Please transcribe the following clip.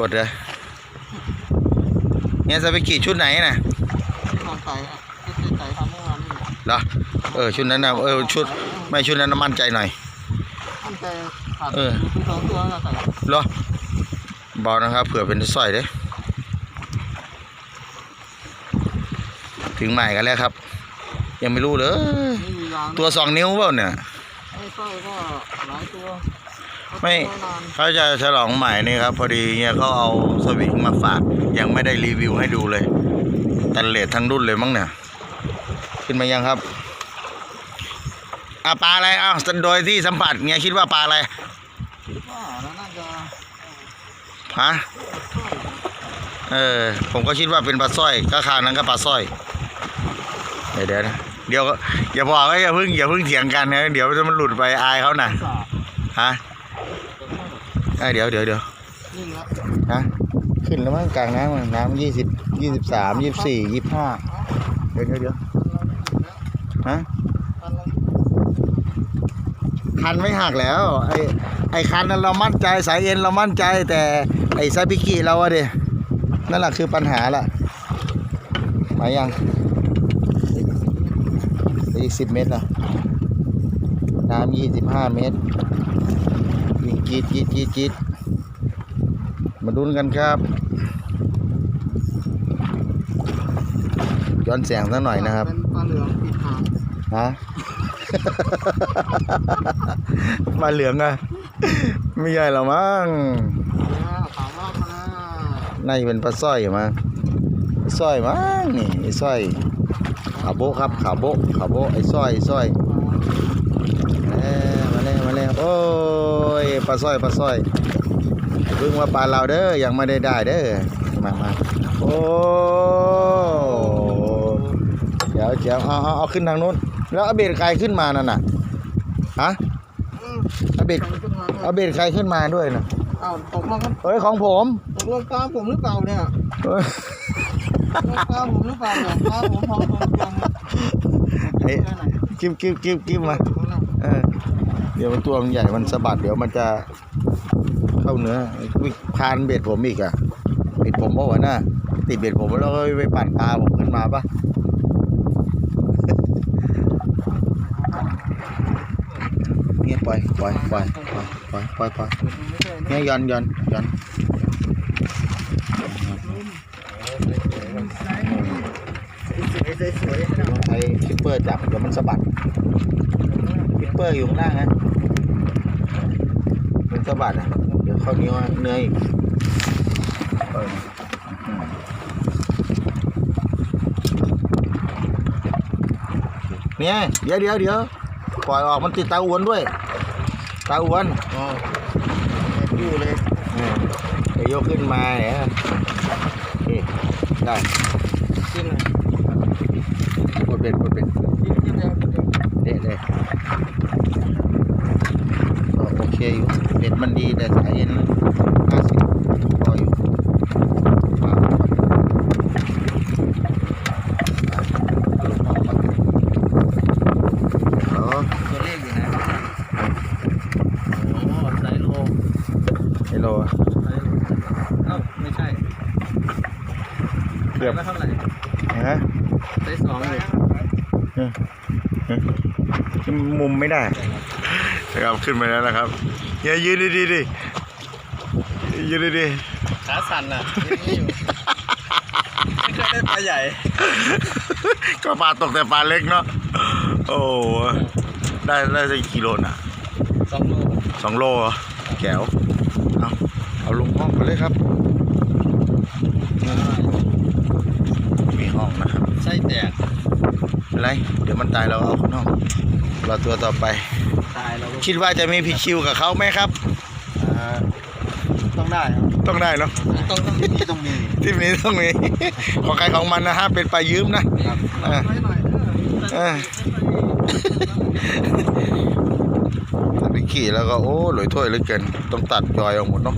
กดเลยเนี่ยจะไปกี่ชุดไหนน่ะที่ทำไก่อะที่ไก่ทำเมื่อวานนี่เหรอเออชุดนั้นนะเออชุดไม่ชุดนั้นนะมั่นใจหน่อยมันแต่ขาดเออมีสองตัวนะไก่เหรอเบานะครับเผื่อเป็นสร้อยเด้ถึงใหม่กันแล้วครับ ยังไม่รู้เลยนี่มียางตัวสองนิ้วเปล่าเนี่ยไอ้สร้อยก็หลายตัว ไม่นานเขาจะฉลองใหม่นี่ครับ พอดีเนี่ยเขาเอาสวิงมาฝาก ยังไม่ได้รีวิวให้ดูเลยตันเลททั้งรุ่นเลยมั้งเนี่ย ขึ้นมายังครับอะปลาอะไรอ้าวโดยที่สัมผัสเนี่ยคิดว่าปลาอะไรว่าแล้วน่าจะฮะเออผมก็คิดว่าเป็นปลาสร้อยก็คราวนั้นก็ปลาสร้อยเดี๋ยวเดี๋ยวนะเดี๋ยวอย่าบอกว่าอย่าเพิ่งอย่าเพิ่งเถียงกันนะเดี๋ยวมันหลุดไปอายเขานะสาบฮะ เอ้เดี๋ยวเดี๋ยวเดี๋ยวนิ่งแล้วฮะขึ้นแล้วมั้งกลางน้ำน้ำยี่สิบยี่สิบสามยี่สิบสี่ยี่สิบห้าเดี๋ยวเดี๋ยวเดี๋ยวฮะคันไม่หักแล้ว ไอ้ไอ้คันนั้นเรามั่นใจสายเอ็นเรามั่นใจ แต่ไอ้ไซบิกิเราอะเดินั่นแหละคือปัญหาล่ะมายังอีกสิบเมตรละน้ำยี่สิบห้าเมตร จีดจีดจีดจีดมาดุนกันครับ ย้อนแสงสักหน่อยนะครับเป็นปลาเหลืองปิดหางฮะ มาเหลืองอะไม่ใหญ่หรอกมั้งแล้วถามว่ามาน่าจะเป็นปลาสร้อยมั้งปลาสร้อยมั้งนี่ไอ้สร้อยขาโบะครับขาโบะขาโบะไอ้สร้อยไอ้สร้อยมาแล้วมาแล้วมาแล้วโอ้ยป ลาสร้อยปลาสร้อยเพิ่งว่าปลาเราเด้อยังไม่ได้ได้เด้อมามาโอ้เดี๋ยวเดี๋ยวเอาเอาเอาขึ้นทางนู้น แล้วเอาเบ็ดใครขึ้นมานั่นน่ะฮะอืมเอาเบ็ดใส่ขึ้นมาด้วยเอาเบ็ดใครขึ้นมาด้วยน่ะอ้าวตกลงกันเฮ้ยของผมตกลงปลาผมหรือเปล่าเนี่ยเฮ้ยตกลงปลาผมหรือเปล่าเนี่ยปลาผมพอตัวเดียวเนี่ยเฮ้ยแค่ ไหนกิ้มกิ้มกิ้มกิ้มมาเออเดี๋ยวมันตัวมันใหญ่มันสะบัดเดี๋ยวมันจะเข้าเนื้อวิพานเบ็ดผมอีกอะเบ็ดผมเมื่อวานน่ะติดเบ็ดผมแล้วก็ไปปั่นปลาผมขึ้นมาปะเนี่ยปล่อยปล่อยปล่อยปล่อยปล่อยปล่อยเนี่ยย้อนย้อนย้อน สวยๆสวยๆนะใช้คิปเปอร์จับเดี๋ยวมันสะบัดคิปเปอร์อยู่ข้างล่างนะมันสะบัดอะเดี๋ยวเข้าเนื้อเนื้ออีกเออเนี่ยเดี๋ยวเดี๋ยวเดี๋ยวปล่อยออกมันติดตาอ้วนด้วย ตาอ้วนอ๋ออยู่เลยเออเดี๋ยวยกขึ้นมาเนี่ยโอเคได้ขึ้นเลยก ดเบ็ดกดเบ็ดขึ้นเลยเด็ดเลยโอเคอยู่เบ็ดมันดีแต่สายเย็นห้าสิบพออยู่มาอ๋อตัวเลขอยู่ไหนโอ้ไซโลไฮโลอะไซโลเอ้าไม่ใช่เกือบว่เท่าไหร่ฮะไซสองเลย มุมไม่ได้นะครับขึ้นมาแล้วนะครับอย่ายืนดีดีๆดิยืนดีดีขาสั่นอะไม่เคยได้ปลาใหญ่ ก็ปลาตกแต่ปลาเล็กเนาะโอ้ได้ได้สักกิโลน่ะสองโลสองโลเหรอแก้วเอาเอาลงห้องไปเลยครับมีห้องนะครับไส้แตก เป็นไร เดี๋ยวมันตายเราเอาข้างนอกเราตัวต่อไป ตายแล้วก็คิดว่าจะมีผิดคิวกับเขาไหมครับ อ่าต้องได้ครับต้องได้เนาะต้องต้องมีต้องมีทริปนี้ต้องมี ของใครของมันนะฮะเป็นปลายืมนะครับอ่าไว้หน่อยเอออ่าถ้าไปขี่แล้วก็โอ้หลอยถ้วยเหลือเกินต้องตัดจอยออกหมดเนาะ